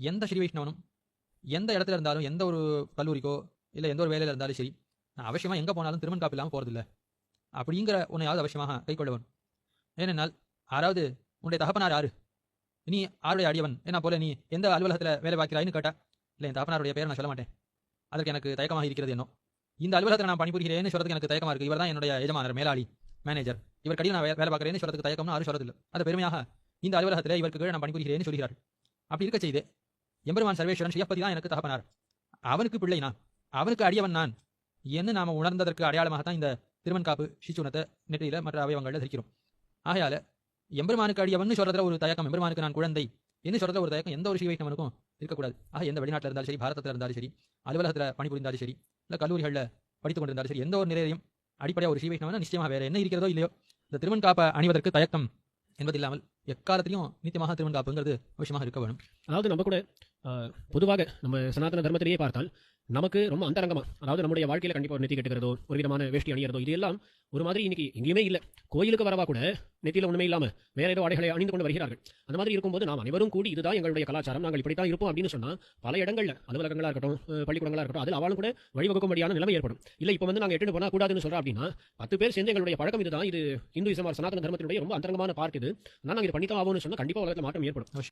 எந்த ஸ்ரீ வைஷ்ணவனும் எந்த இடத்துல இருந்தாலும் எந்த ஒரு கல்லூரிக்கோ இல்லை எந்த ஒரு வேலையில் இருந்தாலும் சரி நான் அவசியமாக எங்கே போனாலும் திருமண் காப்பு இல்லாமல் போகிறதில்ல அப்படிங்கிற உன்னையாவது அவசியமாக கை கொள்ளவன் ஏனென்றால் ஆறாவது உன்னுடைய தகப்பனார் யாரு? நீ ஆருடைய அடியவன்? என்ன போல நீ எந்த அலுவலகத்தில் வேலை பார்க்கிறாய்னு கேட்டா இல்லை என் தகப்பனாருடைய பேரை நான் சொல்ல மாட்டேன். அதற்கு எனக்கு தயக்கமாக இருக்கிறது என்னோ இந்த அலுவலகத்தில் நான் பணிபுரிகிறேன்னு சொல்றதுக்கு எனக்கு தயக்கமாக இருக்கு. இவர் தான் என்னுடைய எஜமானர் மேலாளி மேனேஜர் இவர் கடியில் நான் வேலை பார்க்குறேன்னு சொல்றதுக்கு தயக்கம்னு யாரும் சொல்றதில்லை. அது பெருமையாக இந்த அலுவலகத்தில் இவருக்கு கீழே நான் பணிபுரிகிறேன்னு சொல்கிறார் அப்படி இருக்க செய்து எம்பெருமான் சர்வேஸ்வரன் ஸ்ரீயப்பதி தான் எனக்கு தகப்பனார். அவனுக்கு பிள்ளை நான். அவனுக்கு அடியவன் நான். என்ன நாம உணர்ந்ததற்கு அடையாளமாகத்தான் இந்த திருமண்காப்பு ஸ்ரீசூனத்தை நெற்றியில மற்ற அவயவங்களில் தரிக்கிறோம் ஆகையால எம்பெருமானுக்கு அடியவன் சொல்றதுல ஒரு தயக்கம். எம்பெருமானுக்கு நான் குழந்தை. என்று சொல்றதுல ஒரு தயக்கம்? எந்த ஒரு ஸ்ரீ வைஷ்ணவனுக்கும் இருக்கக்கூடாது. ஆக எந்த வெளிநாட்டில் இருந்தாலும் சரி பாரதத்தில் இருந்தாலும் சரி அலுவலகத்தில் பணிபுரிந்தாலும் சரி இல்லை கல்லூரிகளில் படித்துக் கொண்டிருந்தாலும் சரி எந்த ஒரு நிலையிலையும் அடிப்படையாக ஒரு ஸ்ரீவைஷ்ணவன் நிச்சயமாக வேற என்ன இருக்கிறதோ இல்லையோ இந்த திருமண் காப்பை அணிவதற்கு தயக்கம் என்பதில்லாமல் எக்காலத்திலையும் நித்தியமாக திருமண் காப்புங்கிறது அவசியமாக இருக்க வேணும். அதாவது நம்ம கூட பொதுவாக நம்ம சனாதன தர்மத்திலேயே பார்த்தால் நமக்கு ரொம்ப அந்தரங்கமா அதாவது நம்முடைய வாழ்க்கையில கண்டிப்பா ஒரு நெத்தி கட்டுகிறதோ ஒரு விதமான வேஷ்டி அணியறதோ இது எல்லாம் ஒரு மாதிரி இன்னைக்கு எங்கேயுமே இல்ல. கோயிலுக்கு வரவா கூட நெத்தியில ஒண்ணுமே இல்லாம வேற ஏதோ ஆடைகளை அணிந்து கொண்டு வருகிறார்கள். அந்த மாதிரி இருக்கும்போது நாம் அனைவரும் கூடி இதுதான் எங்களுடைய கலாச்சாரம். நாங்கள் இப்படித்தான் இருப்போம் அப்படின்னு சொன்னா பல இடங்கள்ல அலுவலகங்களா இருக்கட்டும் அஹ், பள்ளிக்கூடங்களா இருக்கட்டும் அதில் அவளும் கூட வழிவகுக்கும்படியான நிலைமை ஏற்படும். இல்ல இப்போ வந்து நாங்க எட்டு போனா கூடாதுன்னு சொல்றோம் அப்படின்னா பத்து பேர் சேர்ந்து எங்களுடைய பழக்கம் இதுதான். இது இந்துயிசம் or சனாதன தர்மத்தினுடைய ரொம்ப அந்தரங்கமான பார்ட் இது. நான் நாங்க இது பண்ணித்தான் ஆகும்னு சொன்னா கண்டிப்பா உலகத்துல மாற்றம் ஏற்படும்.